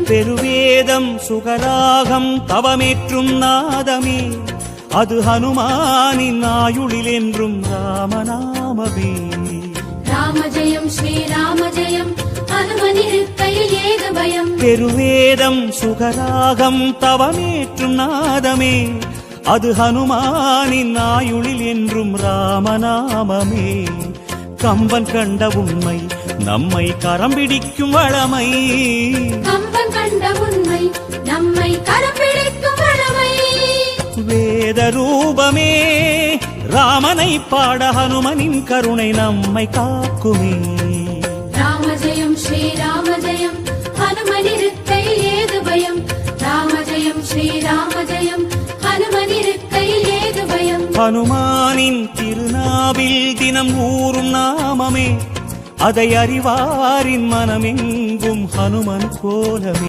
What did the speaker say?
பெருவேதம் சுகராகம் தவமேற்றும் நாதமே. அது ஹனுமானின் ஆயுளில் என்றும் ராமநாமமே. ராமஜெயம் ஸ்ரீராமஜெயம் ஹனுமனிருக்கையில் ஏது பயம். பெருவேதம் சுகராகம் தவமேற்றும் நாதமே. அது ஹனுமானின் ஆயுளில் என்றும் ராமநாமமே. கம்பன் கண்ட உண்மை நம்மை கரம் பிடிக்கும் வளமை. கம்பன் கண்ட உண்மை நம்மை கரம் பிடிக்கும் வளமை. வேத ரூபமே ராமனை பாட ஹனுமனின் கருணை நம்மை காக்குமே. ராமஜெயம் ஸ்ரீராமஜெயம் ஹனுமனிருக்கையில் ஏது பயம்? ராமஜெயம் ஸ்ரீராமஜெயம் ஹனுமனிருக்கையில் ஏது பயம்? ஹனுமானின் திருநாவில் தினம் ஊறும் நாமமே. அதை அறிவாரின் மனமெங்கும் ஹனுமன் கோலமே.